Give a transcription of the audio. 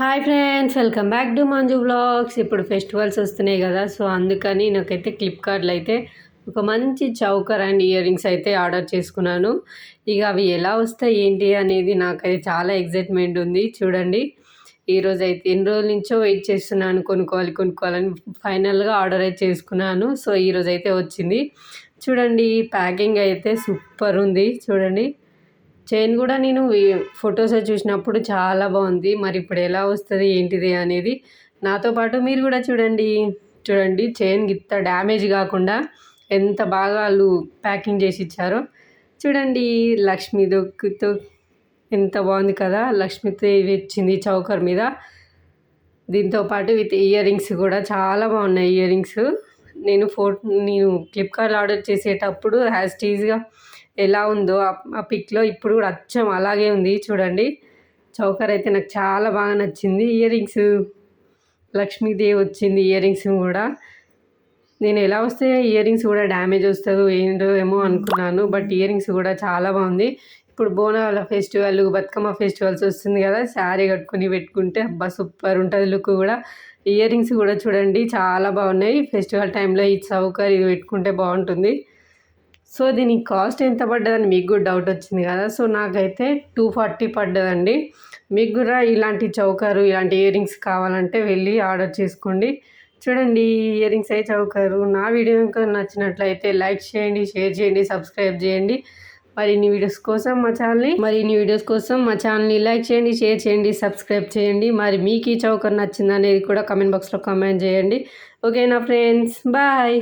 Hi friends welcome back to Manju blogs ఇప్పుడు festivals వస్తున్నాయి కదా సో అందుకని నాకైతే ఫ్లిప్కార్ట్లో అయితే ఒక మంచి చౌకర్ అండ్ ఇయర్ రింగ్స్ అయితే ఆర్డర్ చేసుకున్నాను. ఇక అవి ఎలా వస్తాయి ఏంటి అనేది నాకైతే చాలా ఎగ్జైట్మెంట్ ఉంది. చూడండి ఈరోజు అయితే ఎన్ని రోజుల నుంచో వెయిట్ చేస్తున్నాను కొనుక్కోవాలి కొనుక్కోవాలని ఫైనల్గా ఆర్డర్ అయితే చేసుకున్నాను. సో ఈరోజు అయితే వచ్చింది. చూడండి ప్యాకింగ్ అయితే సూపర్ ఉంది. చూడండి చైన్ కూడా నేను ఫొటోస్ చూసినప్పుడు చాలా బాగుంది. మరి ఇప్పుడు ఎలా వస్తుంది ఏంటిది అనేది నాతో పాటు మీరు కూడా చూడండి. చూడండి చైన్ గిత్త డ్యామేజ్ కాకుండా ఎంత బాగా వాళ్ళు ప్యాకింగ్ చేసి ఇచ్చారో. చూడండి లక్ష్మీ దొక్కుతో ఎంత బాగుంది కదా. లక్ష్మీతో ఇచ్చింది చౌకర్ మీద. దీంతో పాటు విత్ ఇయర్ రింగ్స్ కూడా చాలా బాగున్నాయి ఇయర్ రింగ్స్. నేను ఫోటో నేను ఫ్లిప్కార్ట్ ఆర్డర్ చేసేటప్పుడు యాజ్ టీజ్గా ఎలా ఉందో ఆ పిక్లో ఇప్పుడు కూడా అచ్చం అలాగే ఉంది చూడండి. చౌకర్ అయితే నాకు చాలా బాగా నచ్చింది. ఇయర్ రింగ్స్ లక్ష్మీదేవి వచ్చింది ఇయర్ రింగ్స్ కూడా. నేను ఎలా వస్తే ఇయర్ రింగ్స్ కూడా డ్యామేజ్ వస్తుందో ఏంటో ఏమో అనుకున్నాను బట్ ఇయర్ రింగ్స్ కూడా చాలా బాగుంది. ఇప్పుడు బోనాల ఫెస్టివల్ బతుకమ్మ ఫెస్టివల్స్ వస్తుంది కదా శారీ కట్టుకుని పెట్టుకుంటే అబ్బా సూపర్ ఉంటుంది లుక్ కూడా. ఇయర్ రింగ్స్ కూడా చూడండి చాలా బాగున్నాయి. ఫెస్టివల్ టైంలో ఈ చౌకర్ ఇది పెట్టుకుంటే బాగుంటుంది. సో దీనికి కాస్ట్ ఎంత పడ్డదని మీకు కూడా డౌట్ వచ్చింది కదా సో నాకైతే టూ ఫార్టీ పడ్డదండి. మీకు కూడా ఇలాంటి చౌకరు ఇలాంటి ఇయర్ రింగ్స్ కావాలంటే వెళ్ళి ఆర్డర్ చేసుకోండి. చూడండి ఇయర్ రింగ్స్ అయితే చౌకరు. నా వీడియో ఇంకా నచ్చినట్లయితే లైక్ చేయండి షేర్ చేయండి సబ్స్క్రైబ్ చేయండి. మరిన్ని వీడియోస్ కోసం మా ఛానల్ని మరిన్ని వీడియోస్ కోసం మా ఛానల్ని లైక్ చేయండి షేర్ చేయండి సబ్స్క్రైబ్ చేయండి. మరి మీకు ఈ చౌకర్ నచ్చింది అనేది కూడా కమెంట్ బాక్స్లో కామెంట్ చేయండి. ఓకేనా ఫ్రెండ్స్? బాయ్!